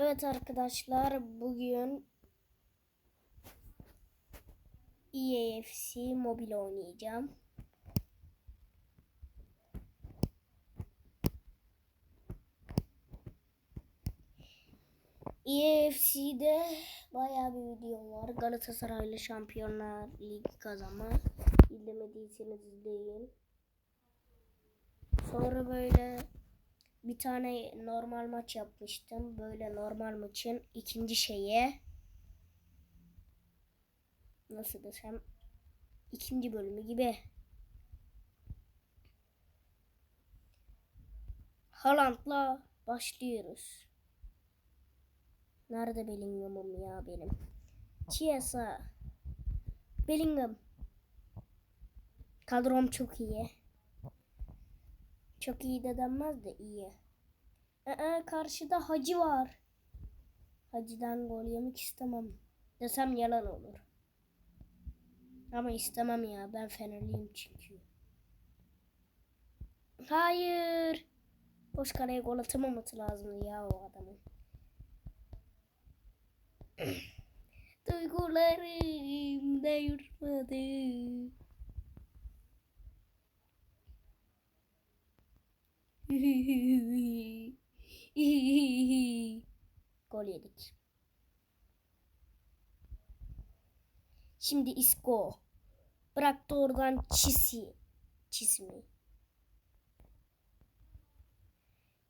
Evet arkadaşlar bugün EAFC mobil oynayacağım. EAFC'de bayağı bir video var. Galatasaraylı Şampiyonlar Ligi kazanma. İzlemediyseniz izleyin. Sonra böyle bir tane normal maç yapmıştım. Böyle normal maçın ikinci şeye nasıl desem ikinci bölümü gibi. Haaland'la başlıyoruz. Nerede Bellingham'ım ya benim? Chiesa. Bellingham. Kadrom çok iyi. Çok iyi de denmez de iyi. Ee, karşıda Hacı var. Hacı'dan gol yemek istemem. Desem yalan olur. Ama istemem ya. Ben Fenerliyim çünkü. Hayır. Boş kaleye gol atamaması lazım ya o adamın. Duygularım da yurtmadı. Gol yedik. Şimdi Isco. Bıraktı oradan Çisi. Çisi mi?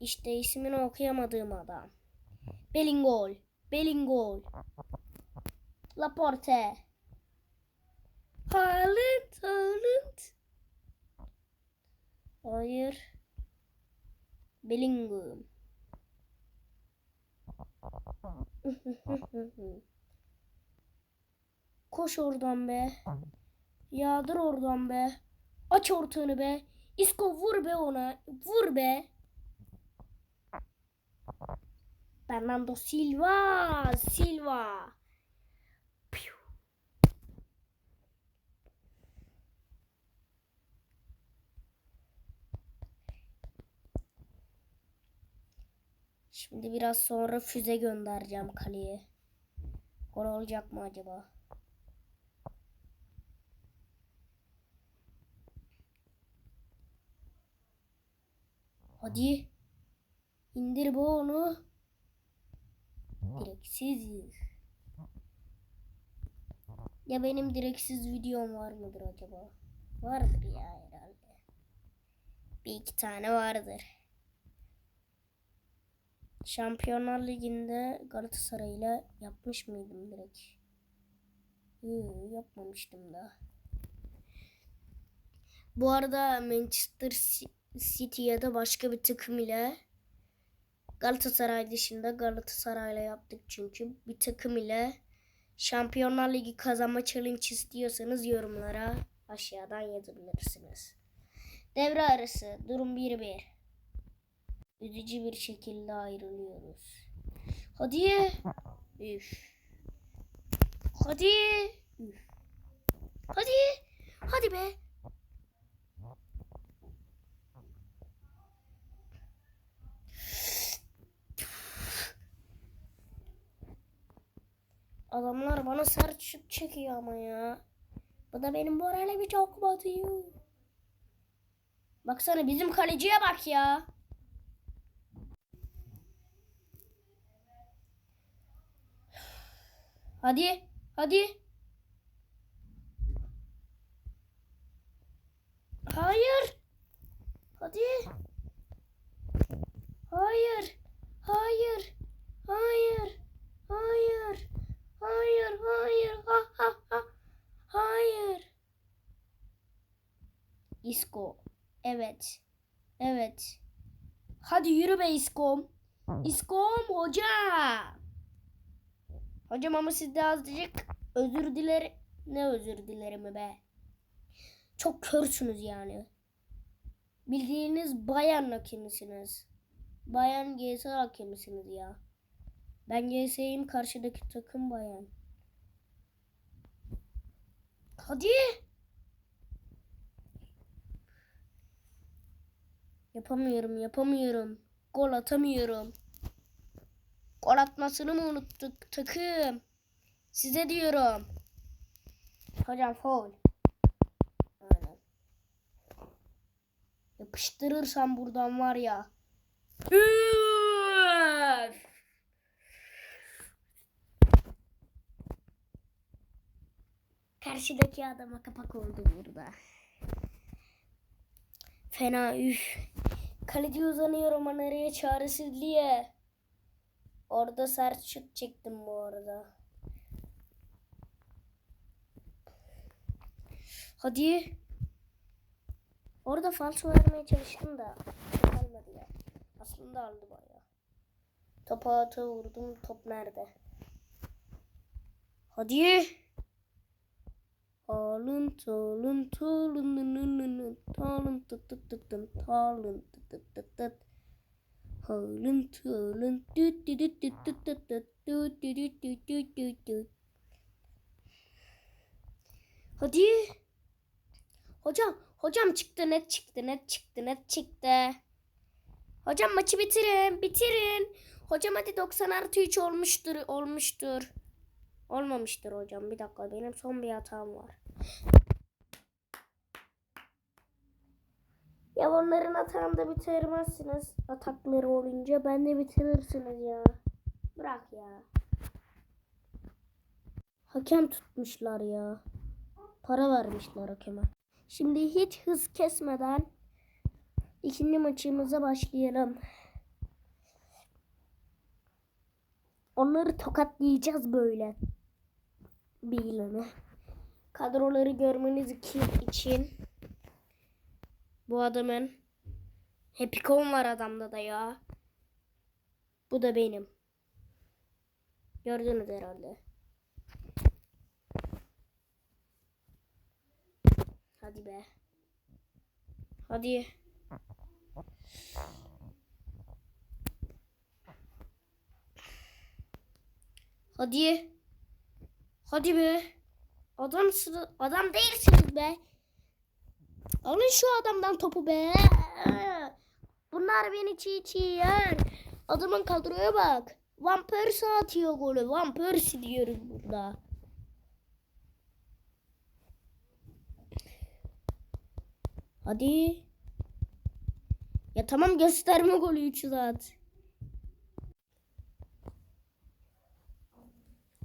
İşte ismini okuyamadığım adam. Belingol. Belingol. Laporte. Haaland. Haaland. Hayır. Bellingham. Koş oradan be. Yağdır oradan be. Aç ortanı be. Isco vur be ona. Vur be. Fernando Silva. Silva. Şimdi biraz sonra füze göndereceğim kaleye. Gol olacak mı acaba? Hadi. İndir bu onu. Direksiz. Ya benim direksiz videom var mıdır acaba? Vardır ya herhalde. Bir iki tane vardır. Şampiyonlar Ligi'nde Galatasaray'la yapmış mıydım direkt? Yoo, yapmamıştım da. Bu arada Manchester City ya da başka bir takım ile Galatasaray dışında Galatasaray'la yaptık çünkü bir takım ile Şampiyonlar Ligi kazanma challenge istiyorsanız yorumlara aşağıdan yazabilirsiniz. Devre arası durum 1-1. Üzücü bir şekilde ayrılıyoruz. Hadi. Üf. Hadi. Üf. Hadi. Hadi be. Adamlar bana sert şut çekiyor ama ya. Bu da benim moralimi çok batıyor. Baksana bizim kaleciye bak ya. Hadi, hadi. Hayır. Hadi. Hayır. Hayır. Hayır. Hayır. Hayır, hayır. Ha ha ha. Hayır. Isko. Evet. Evet. Hadi yürü be İskom. İskom hoca. Hocam ama siz de azıcık özür diler ne özür dilerim be. Çok körsünüz yani. Bildiğiniz bayan hakemisiniz. Bayan GS hakemisiniz ya. Ben GS'yim karşıdaki takım bayan. Hadi. Yapamıyorum, yapamıyorum. Gol atamıyorum. Gol atmasını mı unuttuk takım? Size diyorum. Hocam foul. Aynen. Yapıştırırsam buradan var ya. Üf! Karşıdaki adama kapak oldu burada. Fena üf. Kaleci uzanıyorum nereye çaresizliğe. Orada şut çektim bu arada. Hadi. Orada falso vermeye çalıştım da almadı ya. Aslında aldı bayağı. Topa ata vurdum. Top nerede? Hadi. Talın talın talın nı talın tıt tıt tıt talın tıt tıt tıt tıt Hadi. Hocam, hocam çıktı net çıktı net çıktı net çıktı. Hocam maçı bitirin bitirin. Hocam hadi 90 artı 3 olmuştur olmuştur. Olmamıştır hocam bir dakika benim son bir hatam var. Ya onların atağını da bitirmezsiniz. Atakları olunca ben de bitirirsiniz ya. Bırak ya. Hakem tutmuşlar ya. Para vermişler hakeme. Şimdi hiç hız kesmeden ikinci maçımıza başlayalım. Onları tokatlayacağız böyle. Bir ilanı. Kadroları görmeniz için bu adamın Hepikon var adamda da ya. Bu da benim. Gördünüz herhalde. Hadi be. Hadi. Hadi. Hadi be. Adam sıra, adam değilsiniz be. Alın şu adamdan topu be. Bunlar beni çiğ çiğ yer. Adamın kadroya bak. Van Persie atıyor golü. Van Persie diyoruz burada. Hadi. Ya tamam gösterme golü 3 at.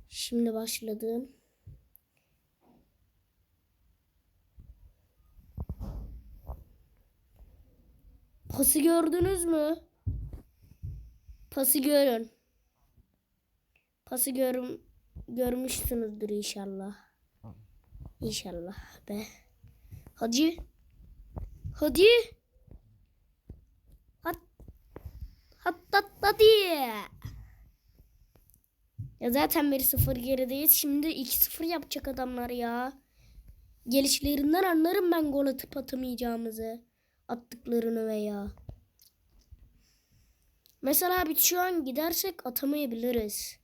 Şimdi başladım. Pası gördünüz mü? Pası görün. Pası görüm görmüşsünüzdür inşallah. İnşallah be. Hadi. Hadi. Hat. Hat hat. Ya zaten 1-0 gerideyiz. Şimdi 2-0 yapacak adamlar ya. Gelişlerinden anlarım ben gol atıp atamayacağımızı. Attıklarını veya. Mesela biz şu an gidersek atamayabiliriz.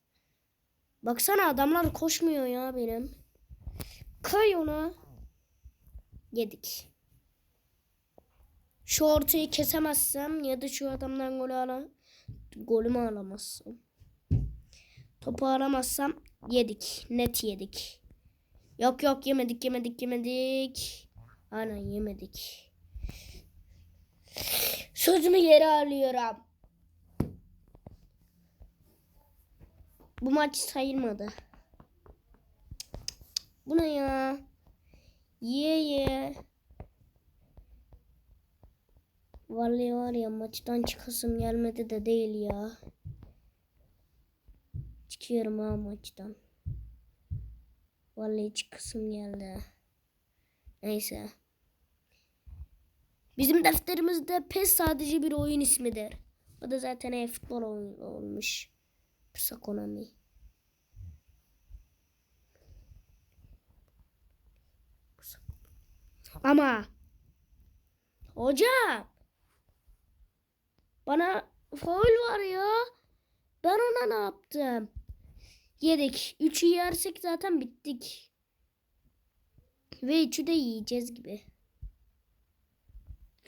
Baksana adamlar koşmuyor ya benim. Kay ona. Yedik. Şu ortayı kesemezsem ya da şu adamdan golü ala golümü alamazsam. Topu alamazsam yedik. Net yedik. Yok yok yemedik yemedik yemedik. Aynen yemedik. Sözümü geri alıyorum. Bu maç sayılmadı. Bu ne ya? Ye ye. Vallahi var ya maçtan çıkasım gelmedi de değil ya. Çıkıyorum ha maçtan. Vallahi çıkasım geldi. Neyse. Bizim defterimizde PES sadece bir oyun ismidir. O da zaten e-futbol olmuş. PES ekonomi. Ama hocam bana faul var ya. Ben ona ne yaptım? Yedik. Üçü yersek zaten bittik. Ve üçü de yiyeceğiz gibi.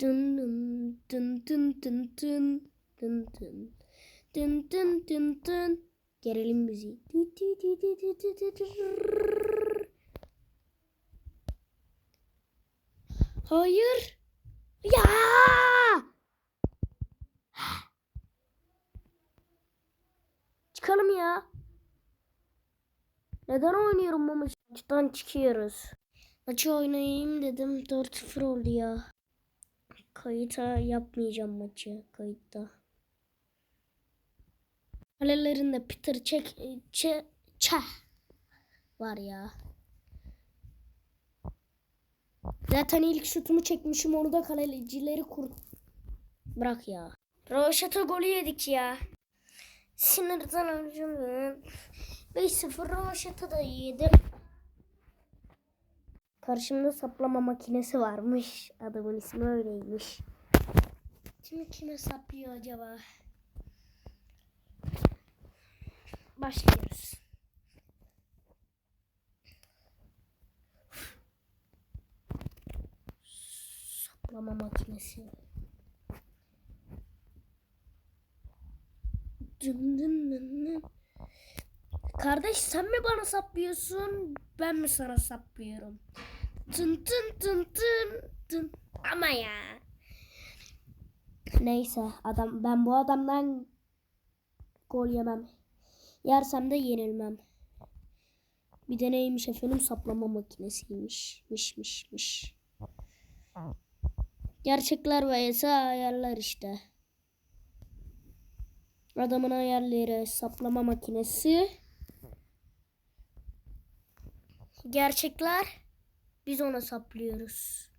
Dın dın dın dın dın dın dın dın Tın tın tın tın. Gerilim müziği. Hayır. Ya! Çıkalım ya. Neden oynuyorum bu? Maçtan çıkıyoruz. Maçı oynayayım dedim. 4-0 oldu ya. Kayıta yapmayacağım maçı. Kayıtta. Kalelerinde Peter Çek Çe Çeh var ya. Zaten ilk şutumu çekmişim onu da kalecileri kur. Bırak ya. Roşata golü yedik ya. Sinirden öldüm. 5-0 Roşata da yedim. Karşımda saplama makinesi varmış. Adamın ismi öyleymiş. Kim kime saplıyor acaba? Başlıyoruz. Saplama makinesi. Dın dın dın dın. Kardeş sen mi bana saplıyorsun? Ben mi sana saplıyorum? Tın tın tın tın tın. Ama ya. Neyse adam ben bu adamdan gol yemem. Yersem de yenilmem. Bir de neymiş efendim saplama makinesiymiş. Miş miş miş. Gerçekler ise ayarlar işte. Adamın ayarları saplama makinesi. Gerçekler biz ona saplıyoruz.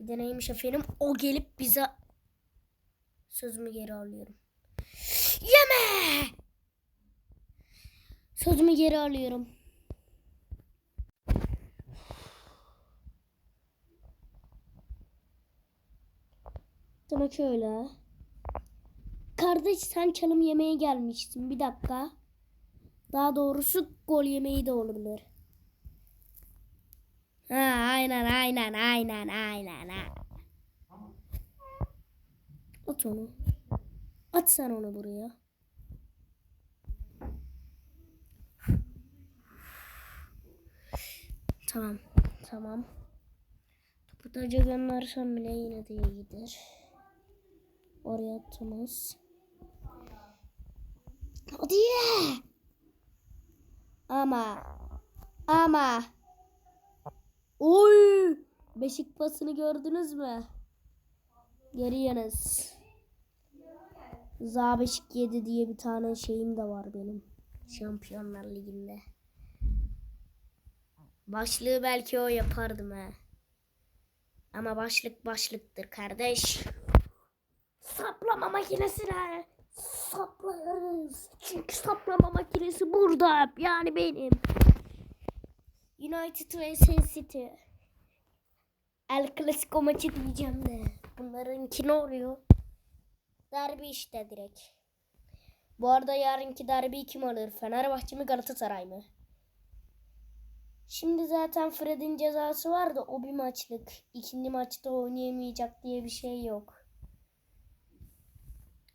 Bir de neymiş efendim o gelip bize sözümü geri alıyorum. Yeme! Sözümü geri alıyorum. Demek öyle. Kardeş sen çalım yemeye gelmişsin. Bir dakika. Daha doğrusu gol yemeği de olabilir. Ha, aynen aynen aynen aynen. ha. At onu. At sen onu buraya. Tamam. Tamam. Topu taca göndersem bile yine de iyi gider. Oraya atmaz. Hadi. Ama. Ama. Oy! Beşik pasını gördünüz mü? Görüyorsunuz. Zabeşik 7 diye bir tane şeyim de var benim. Şampiyonlar Ligi'nde. Başlığı belki o yapardım ha. Ama başlık başlıktır kardeş. Saplama makinesine saplarız. Çünkü saplama makinesi burada. Yani benim. United vs City. El Clasico maçı diyeceğim de. Bunlarınki ne oluyor? Derbi işte direkt. Bu arada yarınki derbi kim alır? Fenerbahçe mi Galatasaray mı? Şimdi zaten Fred'in cezası var da o bir maçlık. İkinci maçta oynayamayacak diye bir şey yok.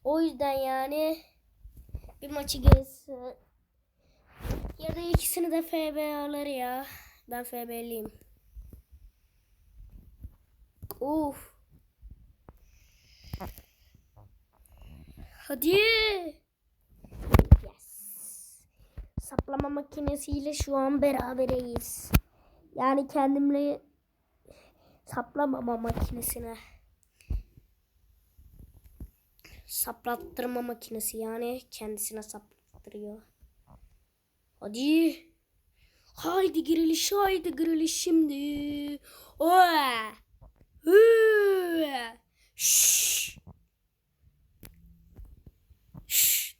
O yüzden yani bir maçı geçse ya da ikisini de FB alır ya. Ben FB'liyim. Of. Hadi. Yes. Saplama makinesiyle şu an berabereyiz. Yani kendimle saplamama makinesine. Saplattırma makinesi yani kendisine saplattırıyor. Hadi. Haydi giriliş haydi giriliş şimdi. Oa. Hı. Şşş. Şşş.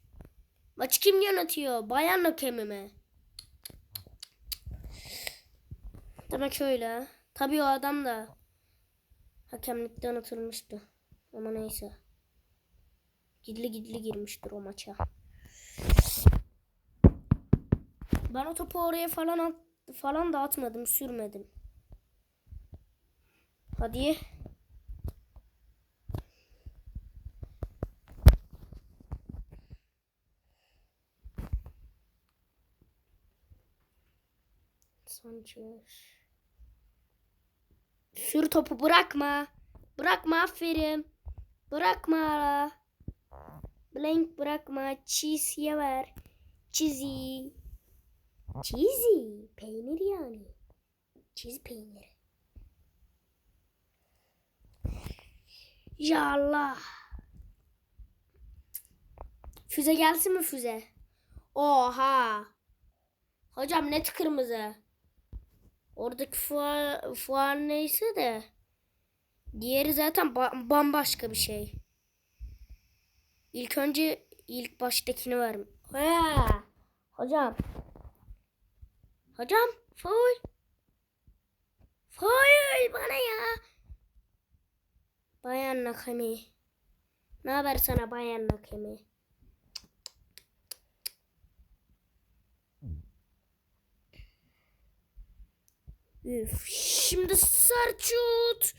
Maçı kim yönetiyor? Bayan hakemi mi? Demek öyle. Tabii o adam da hakemlikten atılmıştı. Ama neyse. Gidli gidli girmiştir o maça. Ben o topu oraya falan at, falan da atmadım, sürmedim. Hadi. Sanchez. Sür topu bırakma. Bırakma aferin. Bırakma. Blank bırakma. Cheese'ye ver. Cheesy. Cheesy. Peynir yani. Cheese peyniri. Ya Allah. Füze gelsin mi füze? Oha. Hocam net kırmızı. Oradaki fuar, fuar neyse de. Diğeri zaten ba- bambaşka bir şey. İlk önce ilk baştakini ver. Ha. Hocam. Hocam. Faul. Faul bana ya. Bayan Nakami. Ne haber sana Bayan Nakami? Üf, şimdi Sarçut.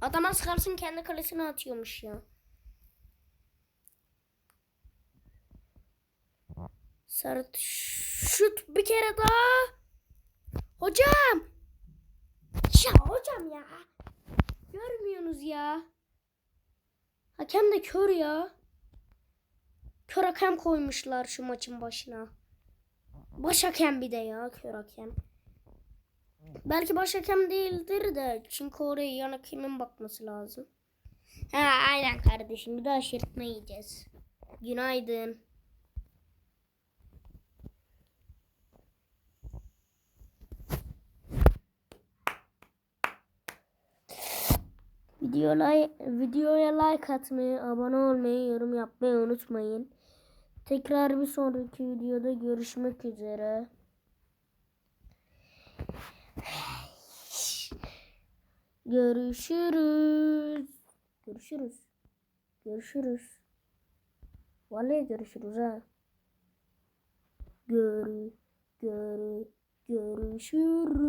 Adam az kalsın kendi kalesine atıyormuş ya. Sarçut bir kere daha. Hocam. Ya hocam ya. Görmüyorsunuz ya. Hakem de kör ya. Kör hakem koymuşlar şu maçın başına. Baş hakem bir de ya kör hakem. Belki baş hakem değildir de çünkü oraya yan hakemin bakması lazım. Ha aynen kardeşim bir daha şırtma yiyeceğiz. Günaydın. Videoya, videoya like atmayı, abone olmayı, yorum yapmayı unutmayın. Tekrar bir sonraki videoda görüşmek üzere. Görüşürüz. Görüşürüz. Görüşürüz. Vallahi görüşürüz ha. Görü, görü, görüşürüz.